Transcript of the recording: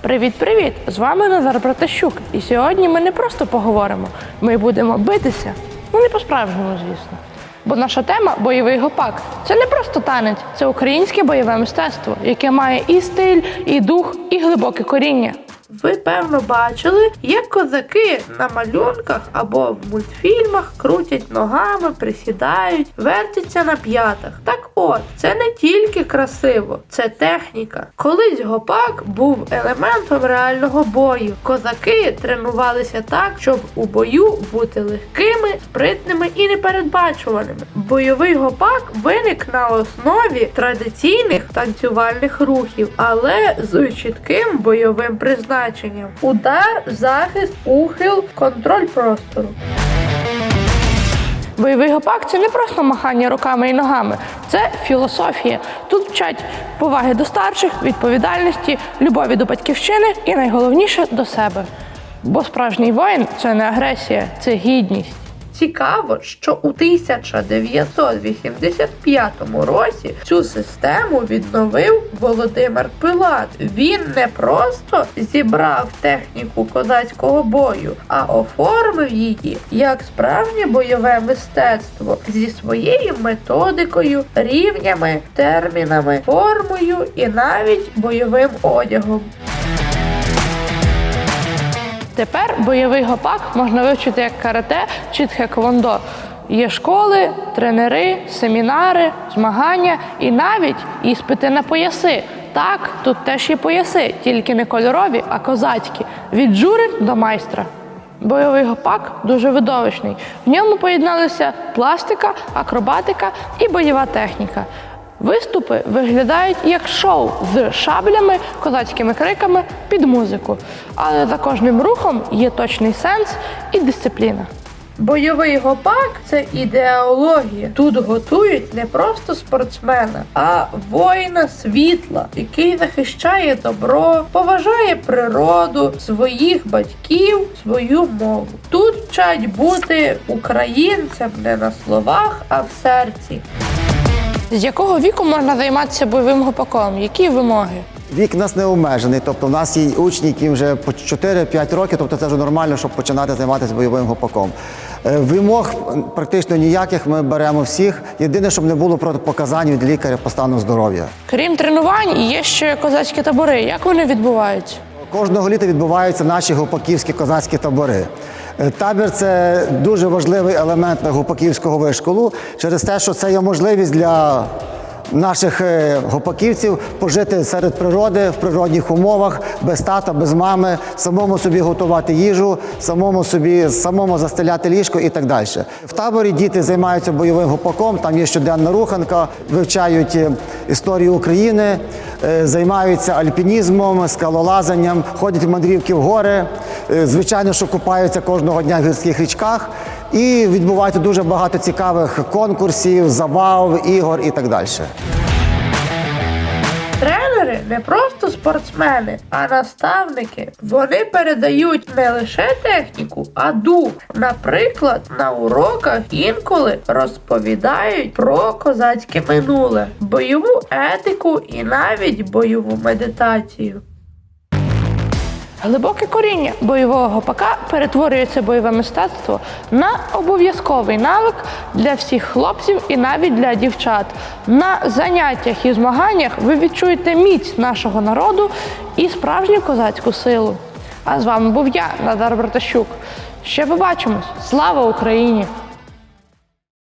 Привіт-привіт! З вами Назар Братащук. І сьогодні ми не просто поговоримо, ми будемо битися. Ну не по-справжньому, звісно. Бо наша тема бойовий гопак. Це не просто танець, це українське бойове мистецтво, яке має і стиль, і дух, і глибоке коріння. Ви певно бачили, як козаки на малюнках або в мультфільмах крутять ногами, присідають, вертяться на п'ятах. Так от, це не тільки красиво, це техніка. Колись гопак був елементом реального бою. Козаки тренувалися так, щоб у бою бути легкими, спритними і непередбачуваними. Бойовий гопак виник на основі традиційних танцювальних рухів, але з чітким бойовим призначенням: удар, захист, ухил, контроль простору. Бойовий гопак це не просто махання руками і ногами, це філософія. Тут вчать поваги до старших, відповідальності, любові до батьківщини і найголовніше до себе. Бо справжній воїн це не агресія, це гідність. Цікаво, що у 1985 році цю систему відновив Володимир Пилат. Він не просто зібрав техніку козацького бою, а оформив її як справжнє бойове мистецтво зі своєю методикою, рівнями, термінами, формою і навіть бойовим одягом. Тепер бойовий гопак можна вивчити як карате чи тхеквондо. Є школи, тренери, семінари, змагання і навіть іспити на пояси. Так, тут теж є пояси, тільки не кольорові, а козацькі. Від жури до майстра. Бойовий гопак дуже видовищний. В ньому поєдналися пластика, акробатика і бойова техніка. Виступи виглядають як шоу з шаблями, козацькими криками під музику. Але за кожним рухом є точний сенс і дисципліна. Бойовий гопак це ідеологія. Тут готують не просто спортсмена, а воїна світла, який захищає добро, поважає природу, своїх батьків, свою мову. Тут вчать бути українцем не на словах, а в серці. З якого віку можна займатися бойовим гопаком? Які вимоги? Вік у нас не обмежений, тобто в нас є учні, яким вже по 4-5 років, тобто це вже нормально, щоб починати займатися бойовим гопаком. Е, Вимог практично ніяких ми беремо всіх. Єдине, щоб не було протипоказань від лікаря по стану здоров'я. Крім тренувань, є ще козацькі табори. Як вони відбуваються? Кожного літа відбуваються наші гупаківські козацькі табори. Е, Табір це дуже важливий елемент гупаківського вишколу. Через те, що це є можливість для наших е, гопаківців пожити серед природи в природних умовах, без тата, без мами, самому собі готувати їжу, самому собі самому застеляти ліжко і так далі. В таборі діти займаються бойовим гопаком, там є щоденна руханка, вивчають е, історію України, е, займаються альпінізмом, скалолазанням, ходять в мандрівки в гори. Звичайно, що купаються кожного дня в гірських річках. І відбувається дуже багато цікавих конкурсів, забав, ігор і так далі. Тренери не просто спортсмени, а наставники. Вони передають не лише техніку, а дух. Наприклад, на уроках інколи розповідають про козацьке минуле, бойову етику і навіть бойову медитацію. Глибоке коріння бойового гопака перетворюється бойове мистецтво на обов'язковий навик для всіх хлопців і навіть для дівчат. На заняттях і змаганнях ви відчуєте міць нашого народу і справжню козацьку силу. А з вами був я, Надар Братащук. Ще побачимось! Слава Україні!